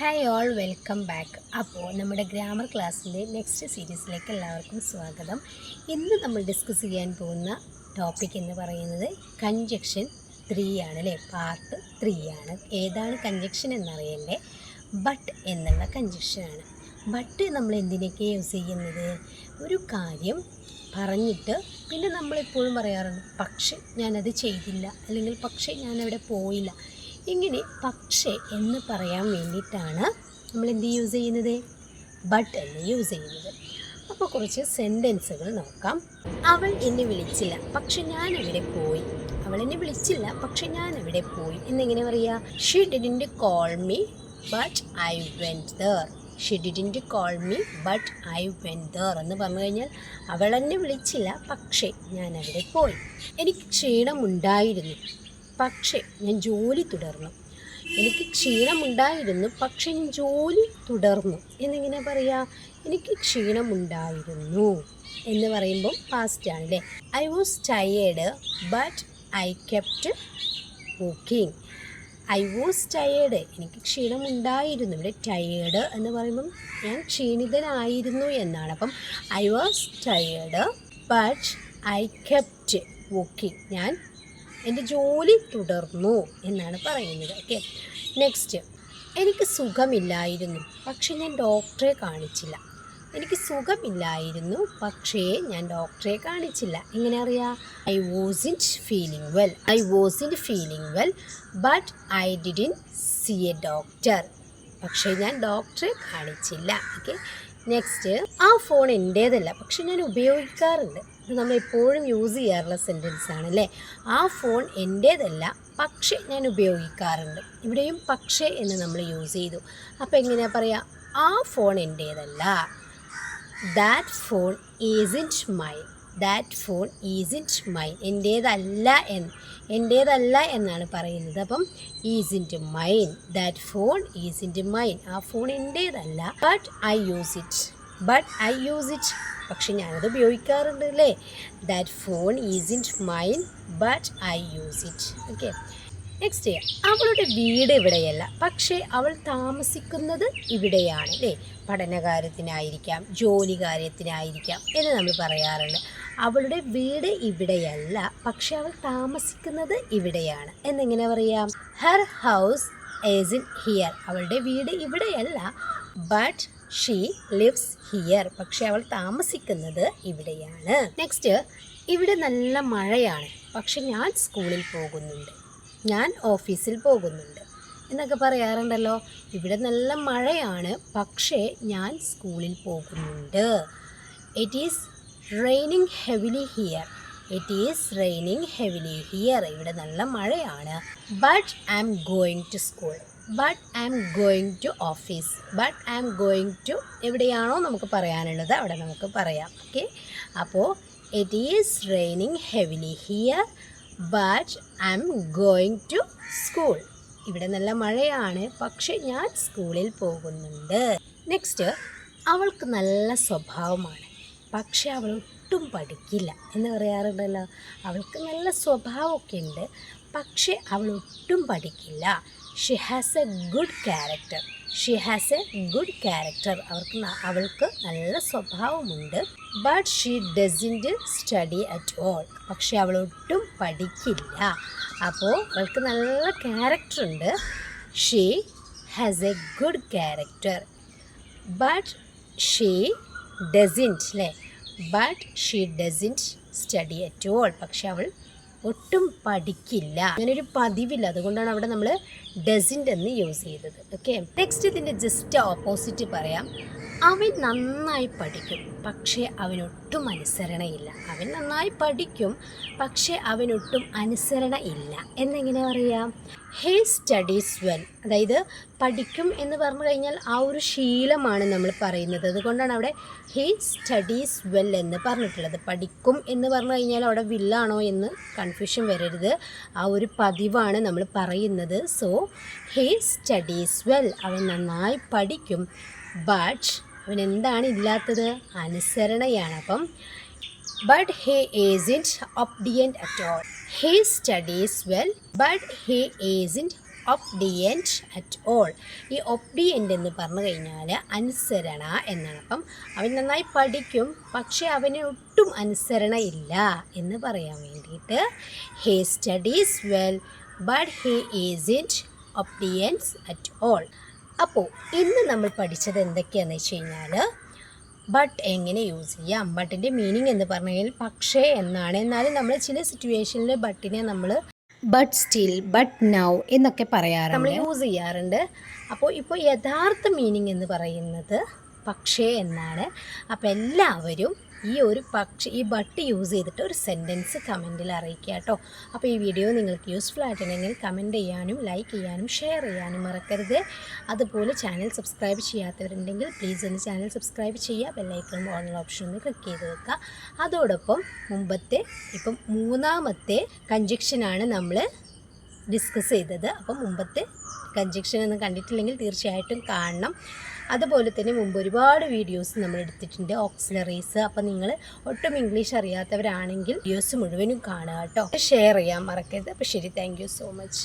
Hi all welcome back അപ്പോൾ നമ്മുടെ grammar ക്ലാസ്സിന്റെ നെക്സ്റ്റ് സീരീസിലേക്ക് എല്ലാവർക്കും സ്വാഗതം. ഇന്ന് നമ്മൾ ഡിസ്കസ് ചെയ്യാൻ പോകുന്ന ടോപ്പിക് എന്ന് പറയുന്നത് കഞ്ചക്ഷൻ ത്രീ ആണ് അല്ലേ? പാർട്ട് ത്രീ ആണ്. ഏതാണ് കഞ്ചക്ഷൻ എന്നറിയണ്ടേ? ബട്ട് എന്നുള്ള കഞ്ചക്ഷനാണ് ബട്ട് നമ്മൾ എന്തിനൊക്കെ യൂസ് ചെയ്യുന്നത്? ഒരു കാര്യം പറഞ്ഞിട്ട് പിന്നെ നമ്മളെപ്പോഴും പറയാറുണ്ട് പക്ഷേ ഞാനത് ചെയ്തില്ല. അല്ലെങ്കിൽ പക്ഷേ ഞാനവിടെ പോയില്ല. ഇങ്ങനെ പക്ഷേ എന്ന് പറയാൻ വേണ്ടിയിട്ടാണ് നമ്മൾ എന്ത് യൂസ് ചെയ്യുന്നത്? ബട്ട് എന്ന് യൂസ് ചെയ്യുന്നത്. അപ്പോൾ കുറച്ച് സെന്റൻസുകൾ നോക്കാം. അവൾ എന്നെ വിളിച്ചില്ല പക്ഷെ ഞാൻ അവിടെ പോയി. അവൾ എന്നെ വിളിച്ചില്ല പക്ഷെ ഞാൻ അവിടെ പോയി. എന്നെങ്ങനെ പറയുക she didn't call me but I went there she didn't call me but I went there എന്ന് പറഞ്ഞു കഴിഞ്ഞാൽ അവൾ എന്നെ വിളിച്ചില്ല പക്ഷേ ഞാൻ അവിടെ പോയി. എനിക്ക് ക്ഷീണമുണ്ടായിരുന്നു. പക്ഷേ ഞാൻ ജോലി തുടർന്നു. എനിക്ക് ക്ഷീണമുണ്ടായിരുന്നു പക്ഷേ ഞാൻ ജോലി തുടർന്നു. എന്നിങ്ങനെ പറയാ എനിക്ക് ക്ഷീണമുണ്ടായിരുന്നു എന്ന് പറയുമ്പോൾ പാസ്റ്റ് ആണ് അല്ലേ I was tired but I kept cooking I was tired എനിക്ക് ക്ഷീണമുണ്ടായിരുന്നു ഇവിടെ ടയേർഡ് എന്ന് പറയുമ്പം ഞാൻ ക്ഷീണിതനായിരുന്നു എന്നാണ്. അപ്പം I was tired but I kept walking ഞാൻ എന്റെ ജോലി തുടർന്നു എന്നാണ് പറയുന്നത്. ഓക്കെ നെക്സ്റ്റ് എനിക്ക് സുഖമില്ലായിരുന്നു പക്ഷെ ഞാൻ ഡോക്ടറെ കാണിച്ചില്ല. എനിക്ക് സുഖമില്ലായിരുന്നു പക്ഷേ ഞാൻ ഡോക്ടറെ കാണിച്ചില്ല. എങ്ങനെ അറിയാം? I was in feeling well I was in feeling well but I didn't see a doctor പക്ഷേ ഞാൻ ഡോക്ടറെ കാണിച്ചില്ല. ഓക്കെ നെക്സ്റ്റ് ആ ഫോൺ എന്റേതല്ല പക്ഷെ ഞാൻ ഉപയോഗിക്കാറുണ്ട്. നമ്മൾ എപ്പോഴും യൂസ് ചെയ്യാറുള്ള സെന്റൻസ് ആണല്ലേ? ആ ഫോൺ എന്റേതല്ല പക്ഷേ ഞാൻ ഉപയോഗിക്കാറുണ്ട്. ഇവിടെയും പക്ഷേ എന്ന് നമ്മൾ യൂസ് ചെയ്തു. അപ്പോൾ എങ്ങനെയാ പറയുക ആ phone എന്റേതല്ല that phone isn't my that phone isn't my എന്റേതല്ല എന്ന് എന്റേതല്ല എന്നാണ് പറയുന്നത്. അപ്പം isn't mine that phone isn't mine ആ phone എന്റേതല്ല but I use it but I use it പക്ഷെ ഞാനത് ഉപയോഗിക്കാറുണ്ട് അല്ലേ that phone isn't mine but I use it okay next അവളുടെ വീട് ഇവിടെയല്ല. പക്ഷേ അവൾ താമസിക്കുന്നത് ഇവിടെയാണ് അല്ലേ. പഠനകാര്യത്തിനായിരിക്കാം ജോലി കാര്യത്തിനായിരിക്കാം എന്ന് നമ്മൾ പറയാറുണ്ട്. അവളുടെ വീട് ഇവിടെയല്ല പക്ഷെ അവൾ താമസിക്കുന്നത് ഇവിടെയാണ്. എന്നെങ്ങനെ പറയാം? Her house ace in here അവളുടെ വീട് ഇവിടെയല്ല ബട്ട് ഷീ ലിവ്സ് ഹിയർ പക്ഷെ അവൾ താമസിക്കുന്നത് ഇവിടെയാണ്. നെക്സ്റ്റ് ഇവിടെ നല്ല മഴയാണ്. പക്ഷെ ഞാൻ സ്കൂളിൽ പോകുന്നുണ്ട്. ഞാൻ ഓഫീസിൽ പോകുന്നുണ്ട്. എന്നൊക്കെ പറയാറുണ്ടല്ലോ. ഇവിടെ നല്ല മഴയാണ്. പക്ഷേ ഞാൻ സ്കൂളിൽ പോകുന്നുണ്ട്. It is raining heavily here it is raining heavily here ഇവിടെ നല്ല മഴയാണ്. But I'm going to school but I'm going to office but I'm going to എവിടെയാണോ നമുക്ക് പറയാനുള്ളത് അവിടെ നമുക്ക് പറയാം. ഓക്കെ അപ്പോൾ it is raining heavily here but I'm going to school ഇവിടെ നല്ല മഴയാണ് പക്ഷെ ഞാൻ സ്കൂളിൽ പോകുന്നുണ്ട്. നെക്സ്റ്റ് അവൾക്ക് നല്ല സ്വഭാവമാണ്. പക്ഷെ അവൾ ഒട്ടും പഠിക്കില്ല. എന്ന് പറയാറുണ്ടല്ലോ. അവൾക്ക് നല്ല സ്വഭാവമൊക്കെ ഉണ്ട്. പക്ഷെ അവൾ ഒട്ടും പഠിക്കില്ല. She has a good character she has a good character അവർക്ക് അവൾക്ക് നല്ല സ്വഭാവമുണ്ട്. But she doesn't study at all പക്ഷെ അവൾ ഒട്ടും പഠിക്കില്ല. അപ്പോൾ അവൾക്ക് നല്ല ക്യാരക്ടർ ഉണ്ട്. She has a good character but she doesn't അല്ലേ but she doesn't study at all പക്ഷെ അവൾ ഒട്ടും പഠിക്കില്ല. അങ്ങനൊരു പതിവില്ല. അതുകൊണ്ടാണ് അവിടെ നമ്മൾ ഡസിന്റ് എന്ന് യൂസ് ചെയ്തത്. ഓക്കെ നെക്സ്റ്റ് ഇതിന്റെ ജസ്റ്റ് ഓപ്പോസിറ്റ് പറയാം. അവൻ നന്നായി പഠിക്കും. പക്ഷേ അവനൊട്ടും അനുസരണയില്ല. അവൻ നന്നായി പഠിക്കും പക്ഷേ അവനൊട്ടും അനുസരണ ഇല്ല എന്നെങ്ങനെ പറയാം? ഹേ സ്റ്റഡീസ് വെൽ അതായത് പഠിക്കും എന്ന് പറഞ്ഞു കഴിഞ്ഞാൽ ആ ഒരു ശീലമാണ് നമ്മൾ പറയുന്നത്. അതുകൊണ്ടാണ് അവിടെ ഹേ സ്റ്റഡീസ് വെൽ എന്ന് പറഞ്ഞിട്ടുള്ളത്. പഠിക്കും എന്ന് പറഞ്ഞു കഴിഞ്ഞാൽ അവിടെ വില്ലാണോ എന്ന് കൺഫ്യൂഷൻ വരരുത്. ആ ഒരു പതിവാണ് നമ്മൾ പറയുന്നത്. സോ ഹേ സ്റ്റഡീസ് വെൽ അവൻ നന്നായി പഠിക്കും. ബട്ട് അവൻ എന്താണ് ഇല്ലാത്തത് അനുസരണയാണ്. അപ്പം but he isn't obedient at all he studies well but he isn't obedient at all ഈ ഒബ്ഡിയന്റ് എന്ന് പറഞ്ഞു കഴിഞ്ഞാൽ അനുസരണ എന്നാണ്. അപ്പം അവൻ നന്നായി പഠിക്കും പക്ഷേ അവന് ഒട്ടും അനുസരണ ഇല്ല എന്ന് പറയാൻ വേണ്ടിയിട്ട് he studies well but he isn't obedience at all അപ്പോൾ ഇന്ന് നമ്മൾ പഠിച്ചത് എന്തൊക്കെയാണെന്ന് വെച്ച് കഴിഞ്ഞാൽ ബട്ട് എങ്ങനെ യൂസ് ചെയ്യാം ബട്ടിന്റെ മീനിങ് എന്ന് പറഞ്ഞു കഴിഞ്ഞാൽ പക്ഷേ എന്നാണ്. എന്നാലും നമ്മൾ ചില സിറ്റുവേഷനിൽ ബട്ടിനെ നമ്മൾ ബട്ട് സ്റ്റിൽ ബട്ട് നൗ എന്നൊക്കെ പറയാറുണ്ട്. നമ്മൾ യൂസ് ചെയ്യാറുണ്ട്. അപ്പോൾ ഇപ്പോൾ യഥാർത്ഥ മീനിങ് എന്ന് പറയുന്നത് പക്ഷേ എന്നാണ്. അപ്പോൾ എല്ലാവരും ഈ ഒരു പക്ഷി ഈ ബട്ട് യൂസ് ചെയ്തിട്ട് ഒരു സെന്റൻസ് കമന്റിൽ അറിയിക്കുക കേട്ടോ. അപ്പോൾ ഈ വീഡിയോ നിങ്ങൾക്ക് യൂസ്ഫുൾ ആയിട്ടുണ്ടെങ്കിൽ കമന്റ് ചെയ്യാനും ലൈക്ക് ചെയ്യാനും ഷെയർ ചെയ്യാനും മറക്കരുത്. അതുപോലെ ചാനൽ സബ്സ്ക്രൈബ് ചെയ്യാത്തവരുണ്ടെങ്കിൽ പ്ലീസ് ഒന്ന് ചാനൽ സബ്സ്ക്രൈബ് ചെയ്യുക. ബെല്ലൈക്കൺ ഓൺ ഓപ്ഷൻ ഒന്ന് ക്ലിക്ക് ചെയ്ത് വെക്കുക. അതോടൊപ്പം മുമ്പത്തെ ഇപ്പം മൂന്നാമത്തെ കഞ്ചക്ഷനാണ് നമ്മൾ ഡിസ്കസ് ചെയ്തത്. അപ്പോൾ മുമ്പത്തെ കഞ്ചക്ഷൻ ഒന്നും കണ്ടിട്ടില്ലെങ്കിൽ തീർച്ചയായിട്ടും കാണണം. അതുപോലെ തന്നെ മുമ്പ് ഒരുപാട് വീഡിയോസ് നമ്മൾ എടുത്തിട്ടുണ്ട്. ഓക്സിലറീസ് അപ്പം നിങ്ങൾ ഒട്ടും ഇംഗ്ലീഷ് അറിയാത്തവരാണെങ്കിൽ വീഡിയോസ് മുഴുവനും കാണുക കേട്ടോ. ഷെയർ ചെയ്യാൻ മറക്കരുത്. അപ്പോൾ ശരി താങ്ക് സോ മച്ച്